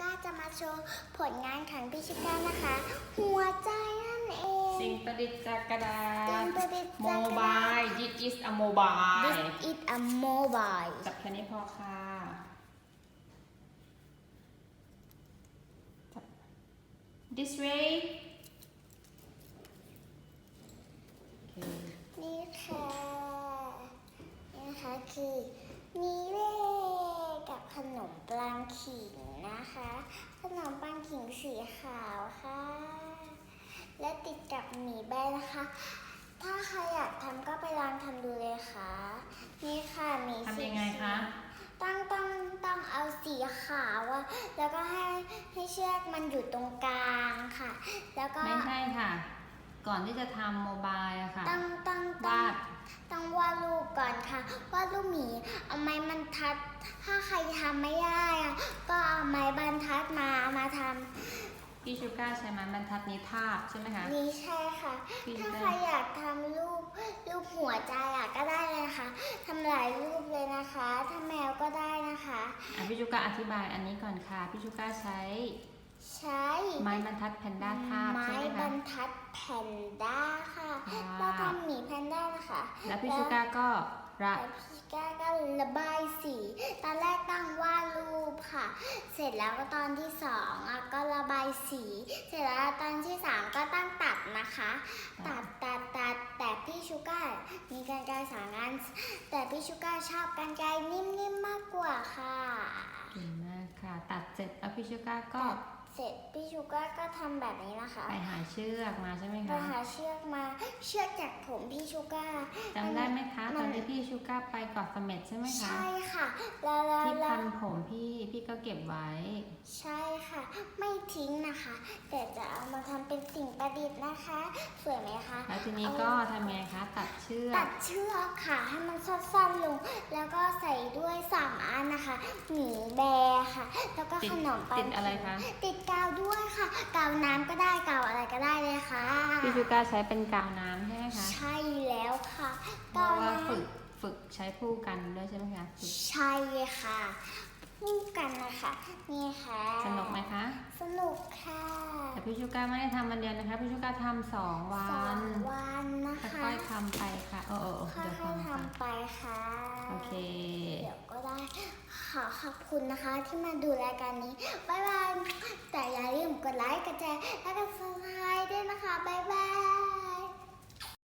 ก้าจะมาโชว์ผลงานของพี่ชูก้านะคะ หัวใจนั่นเอง สิ่งประดิษฐ์จากกระดาสิ่งษประดิษฐ์โมจากกระบาดาษย this is a mobile This is a mobile จับแค่นี้พอค่ะจับ this way โอเคนี่ค่ะนี่นะคะคือมีเล่กับขนม ปังขิงนะคะ ขนมปังขิงสีขาวค่ะ และติดกับหมีแบนนะคะ ถ้าใครอยากทำก็ไปลองทำดูเลยค่ะ นี่ค่ะหมีสีทำยังไงคะ ต้องต้องต้องเอาสีขาวอะแล้วก็ให้ให้เชือกมันอยู่ตรงกลางค่ะ แล้วก็ไม่ใช่ค่ะ ก่อนที่จะทำโมบายอะค่ะต้องต้องต้อง วาดต้องวาดรูป ก่อนค่ะวาดรูปหมีเอาไม้บรรทัด ถ้าใครทำไม่ได้อะก็เอาไม้บรรทัดมามาทพี่ชูก้าใช้ไม้บรรทัดนี้ทาบใช่ไหมคะำนี่ใช่ค่ะ พี่ถ้าได้ใครอยากทำรูปรูปหัวใจอะก็ได้เลยนะคะทำหลายรูปเลยนะคะถ้าแมวก็ได้นะคะ อะพี่ชูก้าอธิบายอันนี้ก่อนค่ะพี่ชูก้าใช้ ใช้ไม้บรรทัดแพนด้าทาบไม้ใช่ไหมบรคะ รทัดแพนด้าค่ะค่ะแล้วทำหมีแพนด้านะคะแล้วพี่ชูก้าก็ระแล้วพี่ก้าก็ระบายสี ตอนแรกตั้งวาดรูปค่ะ เสร็จแล้วก็ตอนที่สองอะก็ระบายสี เสร็จแล้วตอนที่สามก็ตั้งตัดนะคะ ตัดตัดตัดแต่พี่ชูก้ามีการไกรสางานแต่พี่ชูก้าชอบการไกรนิ่มๆมากกว่าค่ะ เก่งมากค่ะ ตัดเสร็จแล้วพี่ชูก้าก็ตัด เสร็จพี่ชูก้าก็ทำแบบนี้นะคะไปหาเชือกมาใช่ไหมไปคะหาเชือกมาเชือกจากผมพี่ชูก้า จำได้ไหมคะ มัน ตอนที่พี่ชูก้าไปเกาะเสม็ดใช่ไหมคะ ใช่ค่ะ แล้วแล้วที่แล้พัวนผมพี่พี่ก็เก็บไว้ ใช่ค่ะ ไม่ทิ้งนะคะ แต่จะเอามาทำเป็นสิ่งประดิษฐ์นะคะ สวยไหมคะ แล้วทีนี้ก็ทำไงคะตัดเชือกตัดเชือกค่ะให้มันสั้นๆลง แล้วก็ใส่ด้วยสามอันนะคะหมีแบร์ค่ะ แล้วก็ติดขนมปังติดอะไรคะ ติดกาวด้วยค่ะ กาวน้ำก็ได้กาวอะไรก็ได้เลยค่ะ พี่ชูก้าใช้เป็นกาวน้ำใช่ไหมคะใช่แล้วค่ะเพการาะวว่าน้ำฝึกฝึกใช้คู่กันด้วยใช่ไหมคะฝึกใช่ค่ะคู่กันนะคะ นี่ค่ะสนุกไหมคะ สนุกค่ะแต่พี่ชูก้าไม่ได้ทำวันเดียวนะคะ พี่ชูก้าทำสองวัสองน วัน นะคะค่อยๆทำไปค่ะเออเออเออค่เดี๋ยวอยทำๆค่ะทำไปค่ะโอเค เดี๋ยวก็ได้ขอขอบคุณนะคะที่มาดูรายการนี้บ๊ายบายแต่อย่าลืมกดไลค์กดแชร์และกดซับสไครต์ด้วยนะคะบ๊ายบาย